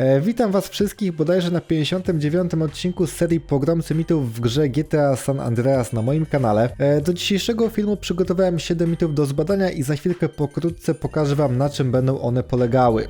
E, witam was wszystkich bodajże na 59. odcinku z serii Pogromcy mitów w grze GTA San Andreas na moim kanale. E, do dzisiejszego filmu przygotowałem 7 mitów do zbadania i za chwilkę pokrótce pokażę wam na czym będą one polegały.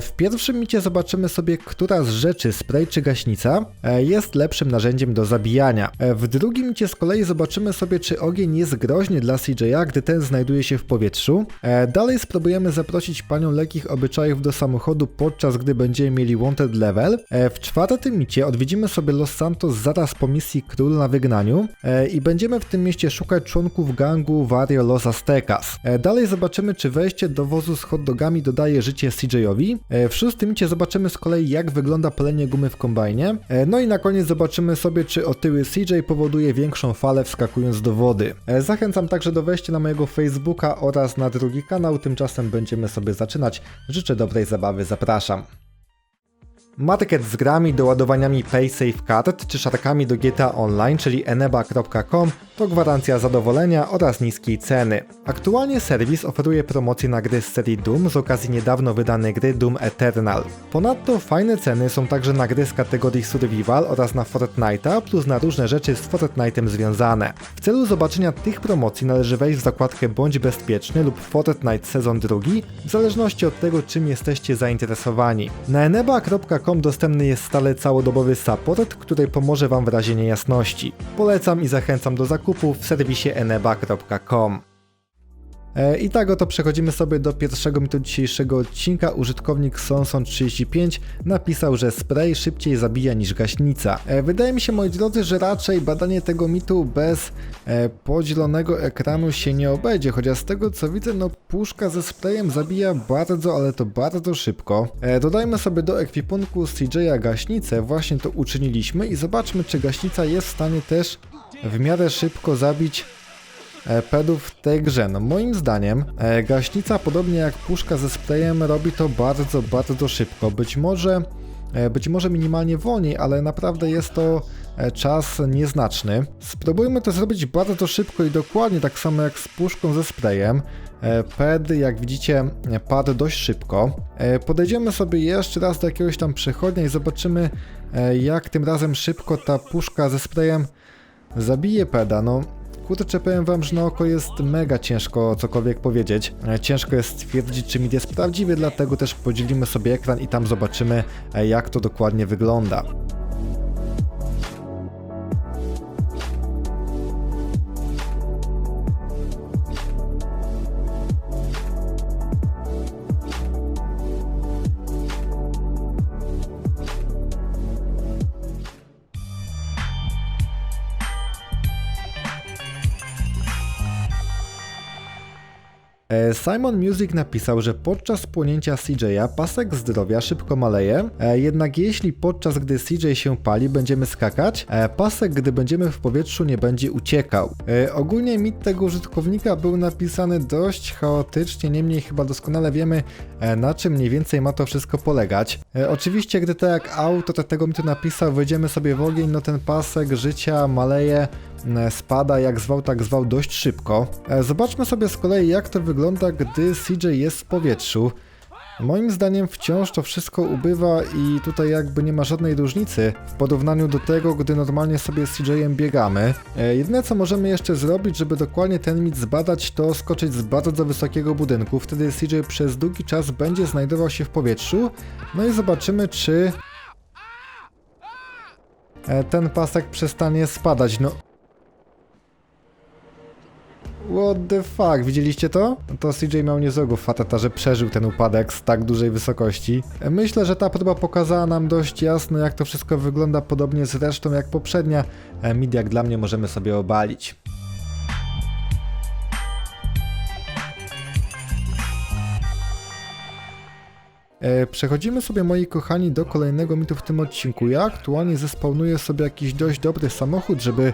W pierwszym micie zobaczymy sobie, która z rzeczy, spray czy gaśnica, e, jest lepszym narzędziem do zabijania. E, W drugim micie z kolei zobaczymy sobie, czy ogień jest groźny dla CJ'a, gdy ten znajduje się w powietrzu. E, Dalej spróbujemy zaprosić panią lekkich obyczajów do samochodu, podczas gdy będziemy mieli wanted level. E, W czwartym micie odwiedzimy sobie Los Santos zaraz po misji Król na wygnaniu e, i będziemy w tym mieście szukać członków gangu Vario Los Aztecas. E, Dalej zobaczymy, czy wejście do wozu z hot dogami dodaje życie CJ'owi. E, W szóstym micie zobaczymy z kolei, jak wygląda palenie gumy w kombajnie. E, No i na koniec zobaczymy sobie, czy otyły CJ powoduje większą falę wskakując do wody. E, Zachęcam także do wejścia na mojego Facebooka oraz na drugi kanał. Tymczasem będziemy sobie zaczynać. Życzę dobrej zabawy, zapraszam. Market z grami, doładowaniami PaySafe Card czy szarkami do GTA Online, czyli eneba.com to gwarancja zadowolenia oraz niskiej ceny. Aktualnie serwis oferuje promocje na gry z serii Doom z okazji niedawno wydanej gry Doom Eternal. Ponadto fajne ceny są także na gry z kategorii Survival oraz na Fortnite'a plus na różne rzeczy z Fortnite'em związane. W celu zobaczenia tych promocji należy wejść w zakładkę Bądź Bezpieczny lub Fortnite sezon drugi, w zależności od tego czym jesteście zainteresowani. Na eneba.com dostępny jest stale całodobowy support, który pomoże Wam w razie niejasności. Polecam i zachęcam do zakupu w serwisie eneba.com. E, I tak oto przechodzimy sobie do pierwszego mitu dzisiejszego odcinka. Użytkownik Sonson35 napisał, że spray szybciej zabija niż gaśnica. E, Wydaje mi się, moi drodzy, że raczej badanie tego mitu bez e, podzielonego ekranu się nie obejdzie, chociaż z tego co widzę, no puszka ze sprayem zabija bardzo, ale to bardzo szybko. Dodajmy sobie do ekwipunku CJ'a gaśnicę, właśnie to uczyniliśmy i zobaczmy, czy gaśnica jest w stanie też w miarę szybko zabić e, pedów w tej grze. No moim zdaniem e, gaśnica podobnie jak puszka ze sprayem robi to bardzo, bardzo szybko. Być może e, być może minimalnie wolniej, ale naprawdę jest to czas nieznaczny. Spróbujmy to zrobić bardzo szybko i dokładnie, tak samo jak z puszką ze sprayem. Ped, jak widzicie, padł dość szybko. Podejdziemy sobie jeszcze raz do jakiegoś tam przechodnia i zobaczymy, jak tym razem szybko ta puszka ze sprayem zabije peda. No, Kurczę, powiem wam, że na oko jest mega ciężko cokolwiek powiedzieć. E, Ciężko jest stwierdzić, czy mit jest prawdziwy, dlatego też podzielimy sobie ekran i tam zobaczymy, e, jak to dokładnie wygląda. Simon Music napisał, że podczas płonięcia CJ'a pasek zdrowia szybko maleje, e, jednak jeśli podczas gdy CJ się pali będziemy skakać, e, pasek gdy będziemy w powietrzu nie będzie uciekał. E, Ogólnie mit tego użytkownika był napisany dość chaotycznie, niemniej chyba doskonale wiemy e, na czym mniej więcej ma to wszystko polegać. E, Oczywiście gdy tak jak autor tego mitu napisał, wejdziemy sobie w ogień, no ten pasek życia maleje e, spada jak zwał, tak zwał dość szybko. E, Zobaczmy sobie z kolei jak to wygląda, gdy CJ jest w powietrzu. Moim zdaniem wciąż to wszystko ubywa i tutaj jakby nie ma żadnej różnicy w porównaniu do tego, gdy normalnie sobie z CJ-em biegamy. E, Jedyne co możemy jeszcze zrobić, żeby dokładnie ten mit zbadać, to skoczyć z bardzo wysokiego budynku. Wtedy CJ przez długi czas będzie znajdował się w powietrzu. No i zobaczymy, czy e, ten pasek przestanie spadać. No, What the fuck, widzieliście to? To CJ miał niezłego fatata, że przeżył ten upadek z tak dużej wysokości. Myślę, że ta próba pokazała nam dość jasno, jak to wszystko wygląda, podobnie zresztą jak poprzednia. E, Mid jak dla mnie możemy sobie obalić. E, Przechodzimy sobie, moi kochani, do kolejnego mitu w tym odcinku. Ja aktualnie zespawnuję sobie jakiś dość dobry samochód, żeby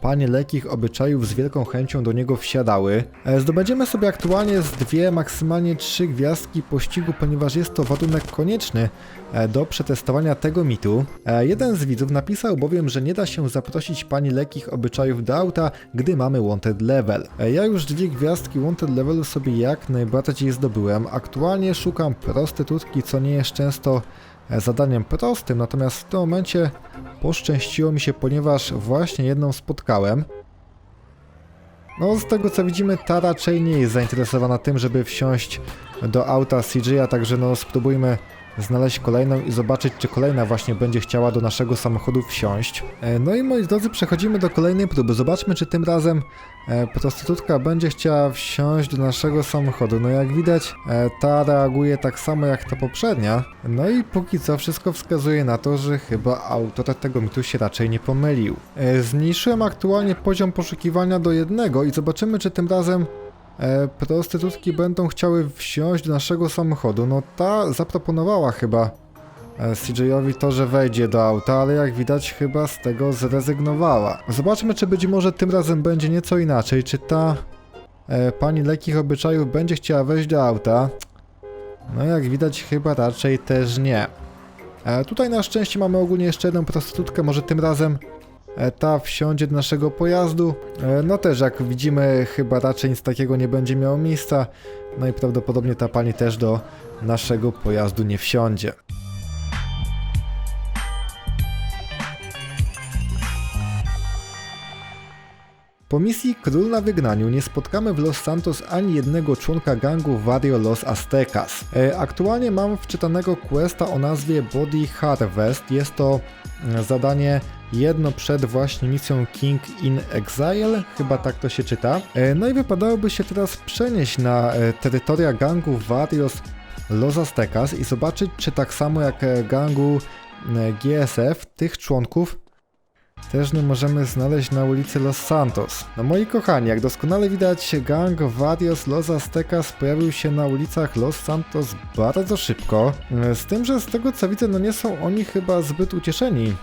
panie lekkich obyczajów z wielką chęcią do niego wsiadały. E, zdobędziemy sobie aktualnie z dwie, maksymalnie trzy gwiazdki pościgu, ponieważ jest to warunek konieczny e, do przetestowania tego mitu. E, jeden z widzów napisał bowiem, że nie da się zaprosić pani lekkich obyczajów do auta, gdy mamy wanted level. E, ja już dwie gwiazdki wanted levelu sobie jak najbardziej zdobyłem. Aktualnie szukam prostytutki, co nie jest często e, zadaniem prostym, natomiast w tym momencie poszczęściło mi się, ponieważ właśnie jedną spotkałem. No, z tego co widzimy, ta raczej nie jest zainteresowana tym, żeby wsiąść do auta CG'a, także no spróbujmy znaleźć kolejną i zobaczyć, czy kolejna właśnie będzie chciała do naszego samochodu wsiąść. E, No i moi drodzy, przechodzimy do kolejnej próby. Zobaczmy, czy tym razem e, prostytutka będzie chciała wsiąść do naszego samochodu. No jak widać, e, ta reaguje tak samo jak ta poprzednia. No i póki co wszystko wskazuje na to, że chyba autor tego mitu się raczej nie pomylił. Zmniejszyłem aktualnie poziom poszukiwania do jednego i zobaczymy, czy tym razem e, prostytutki będą chciały wsiąść do naszego samochodu. No ta zaproponowała chyba e, CJ-owi to, że wejdzie do auta, ale jak widać chyba z tego zrezygnowała. Zobaczmy, czy być może tym razem będzie nieco inaczej, czy ta e, pani lekkich obyczajów będzie chciała wejść do auta. No jak widać chyba raczej też nie. Tutaj na szczęście mamy ogólnie jeszcze jedną prostytutkę, może tym razem ta wsiądzie do naszego pojazdu. E, No też jak widzimy chyba raczej nic takiego nie będzie miało miejsca. No i prawdopodobnie ta pani też do naszego pojazdu nie wsiądzie. Po misji Król na Wygnaniu nie spotkamy w Los Santos ani jednego członka gangu Vario Los Aztecas. E, aktualnie mam wczytanego questa o nazwie Body Harvest. Jest to e, zadanie jedno przed właśnie misją King in Exile, chyba tak to się czyta. E, no i wypadałoby się teraz przenieść na e, terytoria gangu Varios Los Aztecas i zobaczyć, czy tak samo jak gangu GSF, tych członków też możemy znaleźć na ulicy Los Santos. No moi kochani, jak doskonale widać, gang Varios Los Aztecas pojawił się na ulicach Los Santos bardzo szybko. E, Z tym, że z tego co widzę, no nie są oni chyba zbyt ucieszeni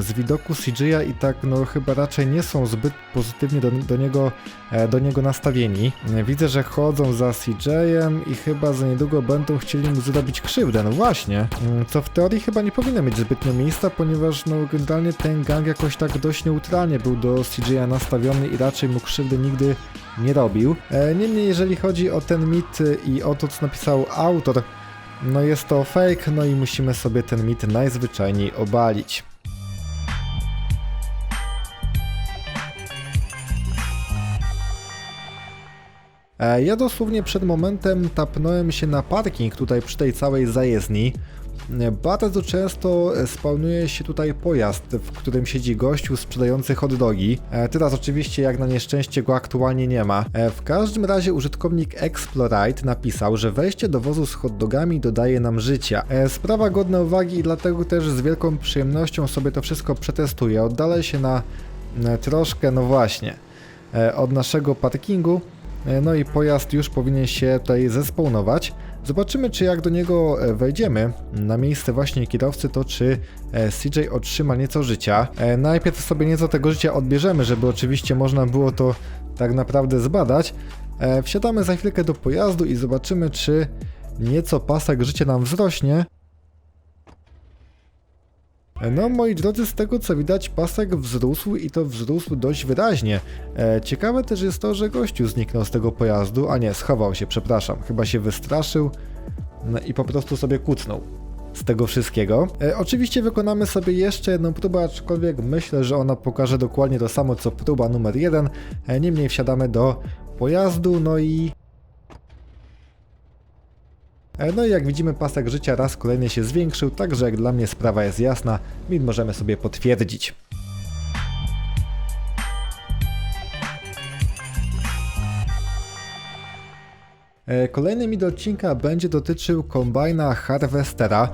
z widoku CG'a i tak no chyba raczej nie są zbyt pozytywnie do, do, niego, e, do niego nastawieni. E, Widzę, że chodzą za CJ'em i chyba za niedługo będą chcieli mu zrobić krzywdę, no właśnie. Mm, Co w teorii chyba nie powinno mieć zbytnio miejsca, ponieważ no generalnie ten gang jakoś tak dość neutralnie był do CJ'a nastawiony i raczej mu krzywdy nigdy nie robił. E, Niemniej jeżeli chodzi o ten mit i o to co napisał autor, no jest to fake, no i musimy sobie ten mit najzwyczajniej obalić. Ja dosłownie przed momentem tapnąłem się na parking tutaj przy tej całej zajezdni. E, Bardzo często e, spawnuje się tutaj pojazd, w którym siedzi gościu sprzedający hot dogi. E, Teraz oczywiście jak na nieszczęście go aktualnie nie ma. E, W każdym razie użytkownik Explorite napisał, że wejście do wozu z hot dogami dodaje nam życia. E, Sprawa godna uwagi i dlatego też z wielką przyjemnością sobie to wszystko przetestuję. Oddalę się na e, troszkę, no właśnie, e, od naszego parkingu. E, No i pojazd już powinien się tutaj zespawnować. Zobaczymy, czy jak do niego e, wejdziemy na miejsce właśnie kierowcy, to czy e, CJ otrzyma nieco życia. Najpierw sobie nieco tego życia odbierzemy, żeby oczywiście można było to tak naprawdę zbadać. Wsiadamy za chwilkę do pojazdu i zobaczymy, czy nieco pasek życia nam wzrośnie. No moi drodzy, z tego co widać pasek wzrósł i to wzrósł dość wyraźnie. E, ciekawe też jest to, że gościu zniknął z tego pojazdu, a nie, schował się, przepraszam, chyba się wystraszył no i po prostu sobie kucnął z tego wszystkiego. E, oczywiście wykonamy sobie jeszcze jedną próbę, aczkolwiek myślę, że ona pokaże dokładnie to samo co próba numer jeden. E, niemniej wsiadamy do pojazdu, no i No i jak widzimy pasek życia raz kolejny się zwiększył, także jak dla mnie sprawa jest jasna, mit możemy sobie potwierdzić. Kolejny mit odcinka będzie dotyczył kombajna Harvestera.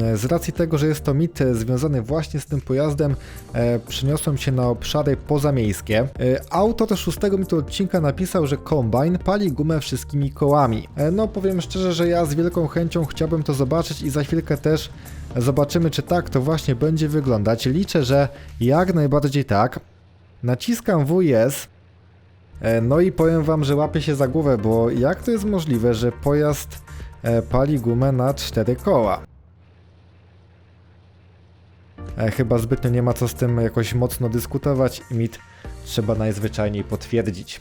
E, Z racji tego, że jest to mit e, związany właśnie z tym pojazdem, e, przeniosłem się na obszary pozamiejskie. E, Autor szóstego mitu odcinka napisał, że kombajn pali gumę wszystkimi kołami. E, No powiem szczerze, że ja z wielką chęcią chciałbym to zobaczyć i za chwilkę też zobaczymy, czy tak to właśnie będzie wyglądać. Liczę, że jak najbardziej tak. Naciskam WS. E, No i powiem wam, że łapię się za głowę, bo jak to jest możliwe, że pojazd e, pali gumę na cztery koła? E, Chyba zbytnio nie ma co z tym jakoś mocno dyskutować i mit trzeba najzwyczajniej potwierdzić.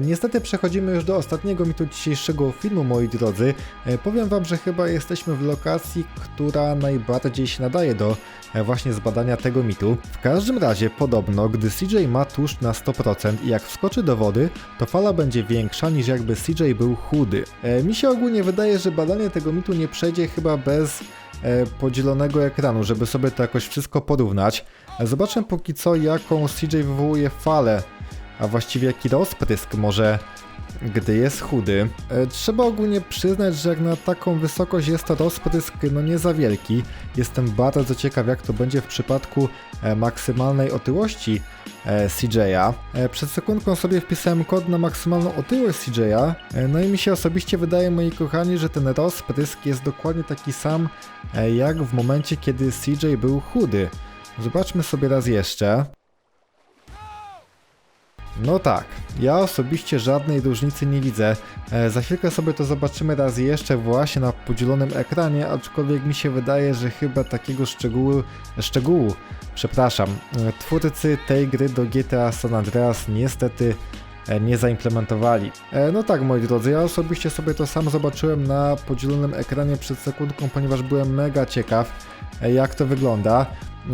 Niestety przechodzimy już do ostatniego mitu dzisiejszego filmu, moi drodzy. E, powiem wam, że chyba jesteśmy w lokacji, która najbardziej się nadaje do e, właśnie zbadania tego mitu. W każdym razie, podobno, gdy CJ ma tłuszcz na 100% i jak wskoczy do wody, to fala będzie większa niż jakby CJ był chudy. E, mi się ogólnie wydaje, że badanie tego mitu nie przejdzie chyba bez e, podzielonego ekranu, żeby sobie to jakoś wszystko porównać. E, Zobaczę póki co, jaką CJ wywołuje falę a właściwie jaki rozprysk może, gdy jest chudy. E, Trzeba ogólnie przyznać, że jak na taką wysokość jest to rozprysk no nie za wielki. Jestem bardzo ciekaw jak to będzie w przypadku e, maksymalnej otyłości e, CJ'a. Przed sekundką sobie wpisałem kod na maksymalną otyłość CJ'a, no i mi się osobiście wydaje, moi kochani, że ten rozprysk jest dokładnie taki sam jak w momencie, kiedy CJ był chudy. Zobaczmy sobie raz jeszcze. No tak, ja osobiście żadnej różnicy nie widzę. E, za chwilkę sobie to zobaczymy raz jeszcze właśnie na podzielonym ekranie, aczkolwiek mi się wydaje, że chyba takiego szczegółu, szczegółu, przepraszam, e, twórcy tej gry do GTA San Andreas niestety e, nie zaimplementowali. E, no tak, moi drodzy, ja osobiście sobie to sam zobaczyłem na podzielonym ekranie przed sekundką, ponieważ byłem mega ciekaw, e, jak to wygląda.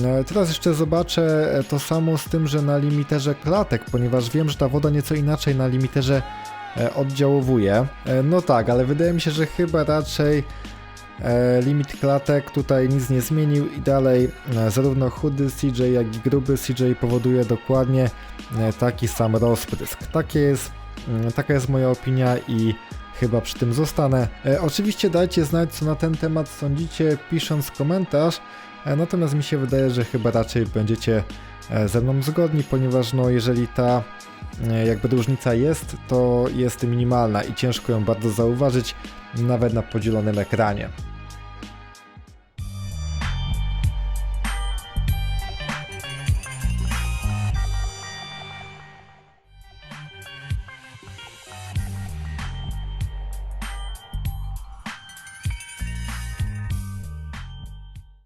E, Teraz jeszcze zobaczę e, to samo z tym, że na limiterze klatek, ponieważ wiem, że ta woda nieco inaczej na limiterze e, oddziałowuje. E, No tak, ale wydaje mi się, że chyba raczej limit klatek tutaj nic nie zmienił i dalej zarówno chudy CJ, jak i gruby CJ powoduje dokładnie taki sam rozprysk. Takie jest, mm, taka jest moja opinia i chyba przy tym zostanę. Oczywiście dajcie znać, co na ten temat sądzicie, pisząc komentarz. E, Natomiast mi się wydaje, że chyba raczej będziecie e, ze mną zgodni, ponieważ no jeżeli ta e, jakby różnica jest, to jest minimalna i ciężko ją bardzo zauważyć nawet na podzielonym ekranie.